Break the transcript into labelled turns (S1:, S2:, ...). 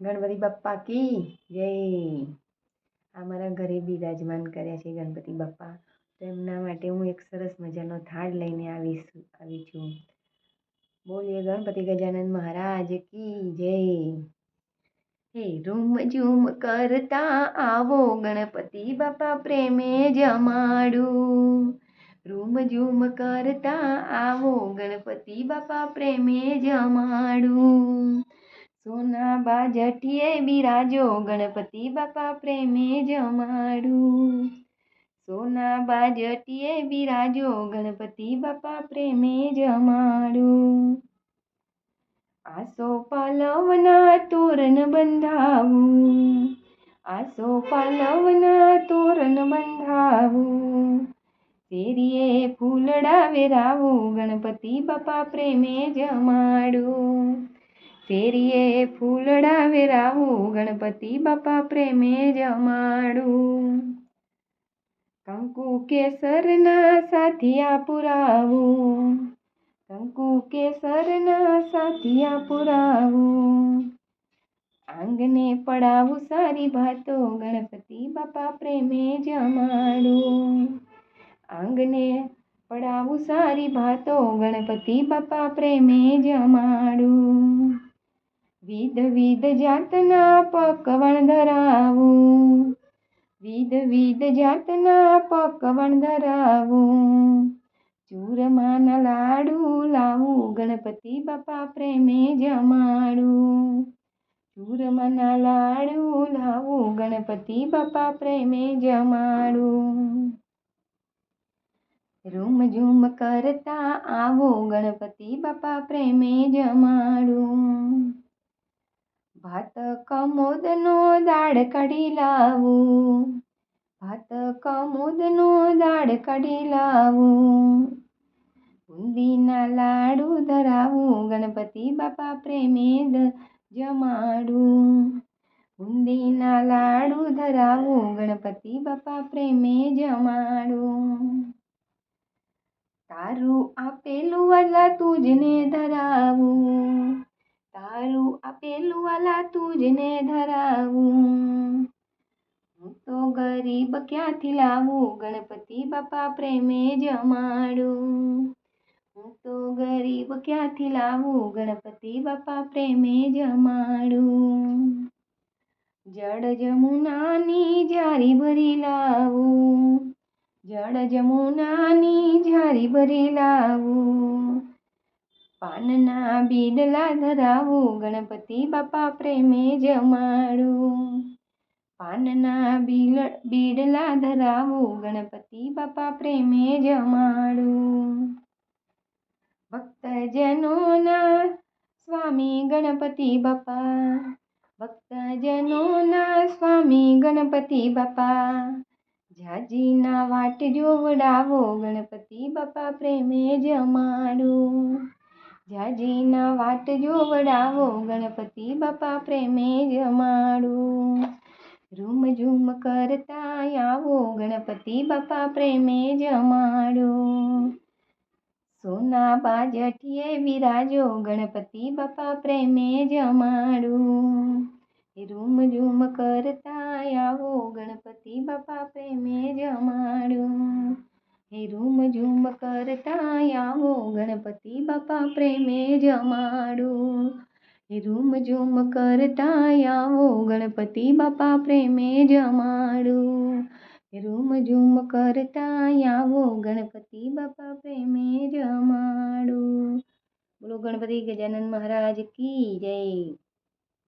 S1: ગણપતિ બાપ્પા કી? જય આ મારા ઘરે બિરાજમાન કર્યા છે ગણપતિ બાપ્પા. તો એમના માટે હું એક સરસ મજાનો થાળ લઈને આવીશ, આવી છું. બોલીએ, ગણપતિ ગજાનંદ મહારાજ કી જય. હે, રૂમ ઝૂમ કરતા આવો ગણપતિ બાપા પ્રેમે જમાડું. રૂમ ઝૂમ કરતા આવો ગણપતિ બાપા પ્રેમે જમાડું. સોના બાજઠીએ બિરાજો, ગણપતિ બાપા પ્રેમે જમાડું સોના બાજટીએ બિરાજો, ગણપતિ બાપા પ્રેમે જમાડું આસો પાલવના તોરણ બંધાવું. આસો પાલવના તોરણ બંધાવું. શેરીએ ફૂલડા વેરાવું, ગણપતિ બાપા પ્રેમે જમાડું શેરીએ ફૂલડા વેરાવું ગણપતિ બાપા પ્રેમે જમાડું કંકુ કેસરના સાથિયા પુરાવું. કંકુ કેસરના સાથિયા પુરાવું. આંગને પડાવું સારી ભાતો ગણપતિ બાપા પ્રેમે જમાડું આંગને પડાવું સારી ભાતો ગણપતિ બાપા પ્રેમે જમાડું વિધ વિધ જાતના પકવણ ધરાવું. વિધ વિધ જાતના પકવણ ધરાવું. ચૂરમાના લાડુ લાવું, ગણપતિ બાપા પ્રેમે જમાડું. ચૂરમાના લાડુ લાવું, ગણપતિ બાપા પ્રેમે જમાડું. રૂમ ઝૂમ કરતા આવો, ગણપતિ બાપા પ્રેમે જમાડું. ભાત કમોદનો દાળ કઢી લાવું. ભાત કમોદનો દાળ કઢી લાવું. બુંદીના લાડુ ધરાવું. ગણપતિ બાપા પ્રેમે જમાડું. બુંદીના લાડુ ધરાવું. ગણપતિ બાપા પ્રેમે જમાડું. તારું આપેલું વાલા તુજને ધરાવું. તારું આપેલું વાલા તુજને ધરાવું. હું તો ગરીબ ક્યાંથી લાવું? ગણપતિ બાપા પ્રેમે જમાડું હું તો ગરીબ ક્યાંથી લાવું? ગણપતિ બાપા પ્રેમે જમાડું જળ જમુનાની જારી ભરી લાવું. જળ જમુનાની જારી ભરી લાવું. પાનના બીડલા ધરાવું. ગણપતિ બાપા પ્રેમે જમાડું પાનના બીલ, બીડલા ધરાવું. ગણપતિ બાપા પ્રેમે જમાડું ભક્તજનોના, સ્વામી ગણપતિ બાપા. ભક્તજનોના, સ્વામી ગણપતિ બાપા. જાજીના વાટ જોવડાવો. ગણપતિ બાપા પ્રેમે જમાડું જાજીના વાટ જોવડાવો, ગણપતિ બાપા પ્રેમે જમાડું રૂમ ઝૂમ કરતા આવો, ગણપતિ બાપા પ્રેમે જમાડું સોના બાજઠીએ વિરાજો, ગણપતિ બાપા પ્રેમે જમાડું રૂમ ઝૂમ કરતા આવો, ગણપતિ બાપા પ્રેમે જમાડું હે રૂમ ઝૂમ કરતા આવો ગણપતિ બાપા પ્રેમે જમાડું. હે રૂમ ઝૂમ કરતા આવો ગણપતિ બાપા પ્રેમે જમાડું. રૂમ ઝૂમ કરતા આવો ગણપતિ બાપા પ્રેમે જમાડું. બોલો ગણપતિ ગજાનન મહારાજ કી જય.